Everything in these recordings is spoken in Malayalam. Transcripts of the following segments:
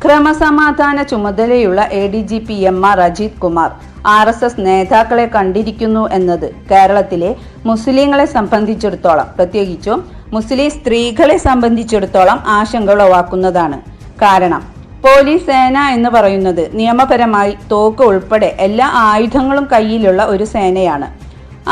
ക്രമസമാധാന ചുമതലയുള്ള A D G P M R Ajith Kumar R S S നേതാക്കളെ കണ്ടിരിക്കുന്നു എന്നത് കേരളത്തിലെ മുസ്ലിങ്ങളെ സംബന്ധിച്ചിടത്തോളം പ്രത്യേകിച്ചും മുസ്ലിം സ്ത്രീകളെ സംബന്ധിച്ചിടത്തോളം ആശങ്ക ഉളവാക്കുന്നതാണ് കാരണം പോലീസ് സേന എന്ന് പറയുന്നത് നിയമപരമായി തോക്ക് ഉൾപ്പെടെ എല്ലാ ആയുധങ്ങളും കയ്യിലുള്ള ഒരു സേനയാണ്.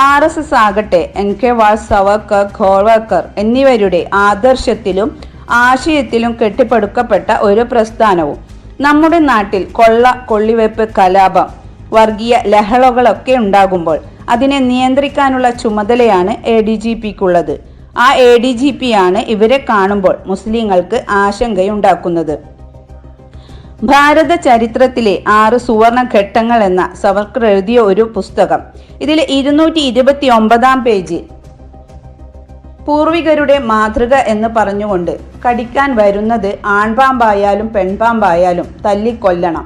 ആർ എസ് എസ് ആകട്ടെ എൻ കെ വാൾ സവർക്കർ എന്നിവരുടെ ആദർശത്തിലും ആശയത്തിലും കെട്ടിപ്പടുക്കപ്പെട്ട ഒരു പ്രസ്ഥാനവും. നമ്മുടെ നാട്ടിൽ കൊള്ള കൊള്ളിവെപ്പ് കലാപം വർഗീയ ലഹളകളൊക്കെ ഉണ്ടാകുമ്പോൾ അതിനെ നിയന്ത്രിക്കാനുള്ള ചുമതലയാണ് എ ഡി ജി പിക്കുള്ളത് ആ എ ഡി ജി പി ആണ് ഇവരെ കാണുമ്പോൾ മുസ്ലിങ്ങൾക്ക് ആശങ്കയുണ്ടാക്കുന്നത്. ഭാരത ചരിത്രത്തിലെ ആറ് സുവർണ ഘട്ടങ്ങൾ എന്ന സവർക്കർ എഴുതിയ ഒരു പുസ്തകം ഇതിൽ ഇരുന്നൂറ്റി ഇരുപത്തി ഒമ്പതാം പേജിൽ പൂർവികരുടെ മാതൃക എന്ന് പറഞ്ഞുകൊണ്ട് കടിക്കാൻ വരുന്നത് ആൺപാമ്പായാലും പെൺപാമ്പായാലും തല്ലിക്കൊല്ലണം.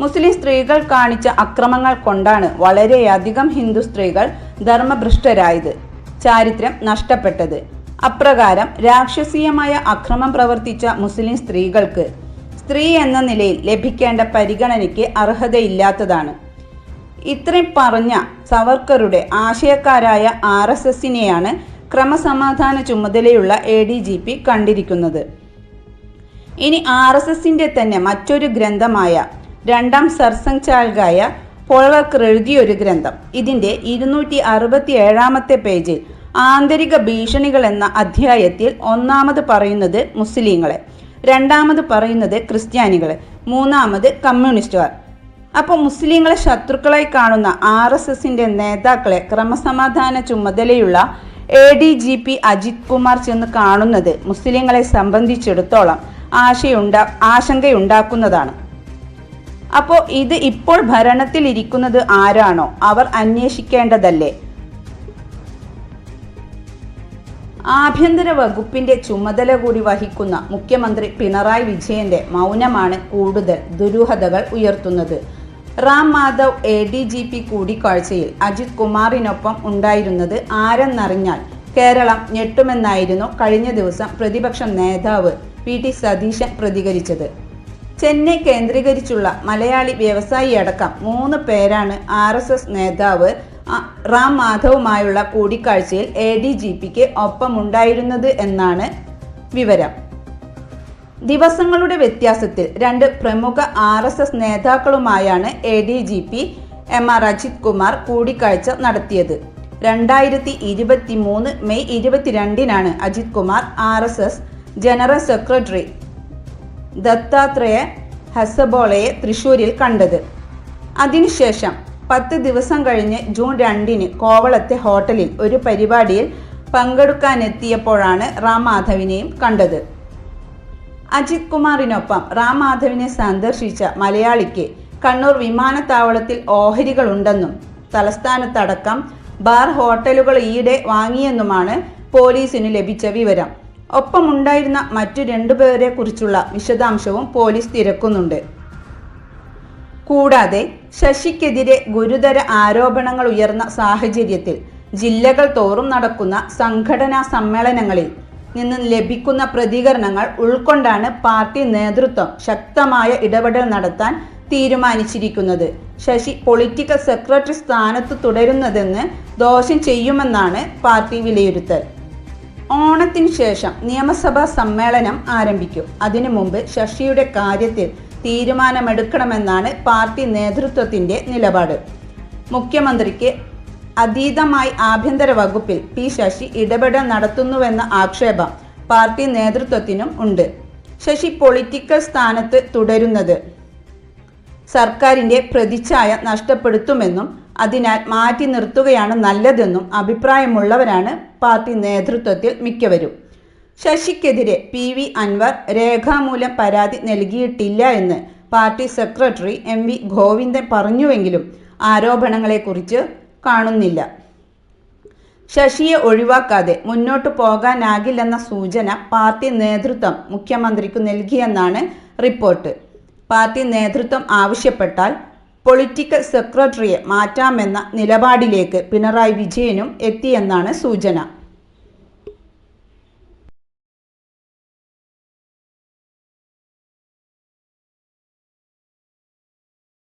മുസ്ലിം സ്ത്രീകൾ കാണിച്ച അക്രമങ്ങൾ കൊണ്ടാണ് വളരെയധികം ഹിന്ദു സ്ത്രീകൾ ധർമ്മഭ്രഷ്ടരായത്. ചാരിത്രം നഷ്ടപ്പെട്ടത്. അപ്രകാരം രാക്ഷസീയമായ അക്രമം പ്രവർത്തിച്ച മുസ്ലിം സ്ത്രീകൾക്ക് സ്ത്രീ എന്ന നിലയിൽ ലഭിക്കേണ്ട പരിഗണനയ്ക്ക് അർഹതയില്ലാത്തതാണ്. ഇത്രയും പറഞ്ഞ സവർക്കറുടെ ആശയക്കാരായ ആർ എസ് എസിനെയാണ് ക്രമസമാധാന ചുമതലയുള്ള എ ഡി ജി പി കണ്ടിരിക്കുന്നത്. ഇനി ആർ എസ് എസിന്റെ തന്നെ മറ്റൊരു ഗ്രന്ഥമായ രണ്ടാം സർസംഗ് പോൾവർക്കർ പോൾവർക്ക് ഒരു ഗ്രന്ഥം. ഇതിന്റെ ഇരുന്നൂറ്റി അറുപത്തി ഏഴാമത്തെ പേജിൽ ആന്തരിക ഭീഷണികൾ എന്ന അധ്യായത്തിൽ ഒന്നാമത് പറയുന്നത് മുസ്ലിങ്ങളെ രണ്ടാമത് പറയുന്നത് ക്രിസ്ത്യാനികളെ മൂന്നാമത് കമ്മ്യൂണിസ്റ്റുകാർ. അപ്പോൾ മുസ്ലിങ്ങളെ ശത്രുക്കളായി കാണുന്ന ആർ എസ് എസിന്റെ നേതാക്കളെ ക്രമസമാധാന ചുമതലയുള്ള A D G P Ajith Kumar ചെന്ന് കാണുന്നത് മുസ്ലിങ്ങളെ സംബന്ധിച്ചിടത്തോളം ആശയുണ്ടാ ആശങ്കയുണ്ടാക്കുന്നതാണ്. അപ്പോൾ ഇത് ഇപ്പോൾ ഭരണത്തിൽ ഇരിക്കുന്നത് ആരാണോ? അവർ അന്വേഷിക്കേണ്ടതല്ലേ? ആഭ്യന്തര വകുപ്പിന്റെ ചുമതല കൂടി വഹിക്കുന്ന മുഖ്യമന്ത്രി പിണറായി വിജയന്റെ മൗനമാണ് കൂടുതൽ ദുരൂഹതകൾ ഉയർത്തുന്നത്. Ram Madhav A D G P കൂടിക്കാഴ്ചയിൽ അജിത് കുമാറിനൊപ്പം ഉണ്ടായിരുന്നത് ആരെന്നറിഞ്ഞാൽ കേരളം ഞെട്ടുമെന്നായിരുന്നു കഴിഞ്ഞ ദിവസം പ്രതിപക്ഷ നേതാവ് പി ടി സതീശൻ പ്രതികരിച്ചത്. ചെന്നൈ കേന്ദ്രീകരിച്ചുള്ള മലയാളി വ്യവസായി അടക്കം മൂന്ന് പേരാണ് ആർ എസ് എസ് നേതാവ് റാം മാധവുമായുള്ള കൂടിക്കാഴ്ചയിൽ എ ഡി ജി പിക്ക് ഒപ്പമുണ്ടായിരുന്നത് എന്നാണ് വിവരം. ദിവസങ്ങളുടെ വ്യത്യാസത്തിൽ രണ്ട് പ്രമുഖ R S S നേതാക്കളുമായാണ് A D G P M R Ajith Kumar കൂടിക്കാഴ്ച നടത്തിയത്. രണ്ടായിരത്തി ഇരുപത്തി മൂന്ന് May ഇരുപത്തിരണ്ടിനാണ് Ajith Kumar R S S general secretary Dattatreya ഹസബോളയെ തൃശൂരിൽ കണ്ടത്. അതിനുശേഷം പത്ത് ദിവസം കഴിഞ്ഞ് ജൂൺ രണ്ടിന് കോവളത്തെ ഹോട്ടലിൽ ഒരു പരിപാടിയിൽ പങ്കെടുക്കാനെത്തിയപ്പോഴാണ് റാം മാധവിനെയും കണ്ടത്. അജിത് കുമാറിനൊപ്പം റാം മാധവിനെ സന്ദർശിച്ച മലയാളിക്ക് കണ്ണൂർ വിമാനത്താവളത്തിൽ ഓഹരികളുണ്ടെന്നും തലസ്ഥാനത്തടക്കം ബാർ ഹോട്ടലുകൾ ഈയിടെ വാങ്ങിയെന്നുമാണ് പോലീസിന് ലഭിച്ച വിവരം. ഒപ്പമുണ്ടായിരുന്ന മറ്റു രണ്ടുപേരെ കുറിച്ചുള്ള വിശദാംശവും പോലീസ് തിരക്കുന്നുണ്ട്. കൂടാതെ ശശിക്കെതിരെ ഗുരുതര ആരോപണങ്ങൾ ഉയർന്ന സാഹചര്യത്തിൽ ജില്ലകൾ തോറും നടക്കുന്ന സംഘടനാ സമ്മേളനങ്ങളിൽ നിന്ന് ലഭിക്കുന്ന പ്രതികരണങ്ങൾ ഉൾക്കൊണ്ടാണ് പാർട്ടി നേതൃത്വം ശക്തമായ ഇടപെടൽ നടത്താൻ തീരുമാനിച്ചിരിക്കുന്നത്. ശശി പൊളിറ്റിക്കൽ സെക്രട്ടറി സ്ഥാനത്ത് തുടരുന്നതെന്ന് ദോഷം ചെയ്യുമെന്നാണ് പാർട്ടി വിലയിരുത്തൽ. ഓണത്തിന് ശേഷം നിയമസഭാ സമ്മേളനം ആരംഭിക്കും. അതിനു മുമ്പ് ശശിയുടെ കാര്യത്തിൽ തീരുമാനമെടുക്കണമെന്നാണ് പാർട്ടി നേതൃത്വത്തിന്റെ നിലപാട്. മുഖ്യമന്ത്രിക്ക് അതീതമായി ആഭ്യന്തര വകുപ്പിൽ പി ശശി ഇടപെടൽ നടത്തുന്നുവെന്ന ആക്ഷേപം പാർട്ടി നേതൃത്വത്തിനും ഉണ്ട്. ശശി പൊളിറ്റിക്കൽ സ്ഥാനത്ത് തുടരുന്നത് സർക്കാരിന്റെ പ്രതിച്ഛായ നഷ്ടപ്പെടുത്തുമെന്നും അതിനാൽ മാറ്റി നിർത്തുകയാണ് നല്ലതെന്നും അഭിപ്രായമുള്ളവരാണ് പാർട്ടി നേതൃത്വത്തിൽ മിക്കവരും. ശശിക്കെതിരെ പി വി അൻവർ രേഖാമൂലം പരാതി നൽകിയിട്ടില്ല എന്ന് party secretary M V Govindan പറഞ്ഞുവെങ്കിലും ആരോപണങ്ങളെക്കുറിച്ച് കാണുന്നില്ല. ശശിയെ ഒഴിവാക്കാതെ മുന്നോട്ടു പോകാനാകില്ലെന്ന സൂചന പാർട്ടി നേതൃത്വം മുഖ്യമന്ത്രിക്കു നൽകിയെന്നാണ് റിപ്പോർട്ട്. പാർട്ടി നേതൃത്വം ആവശ്യപ്പെട്ടാൽ പൊളിറ്റിക്കൽ സെക്രട്ടറിയെ മാറ്റാമെന്ന നിലപാടിലേക്ക് പിണറായി വിജയനും എത്തിയെന്നാണ് സൂചന.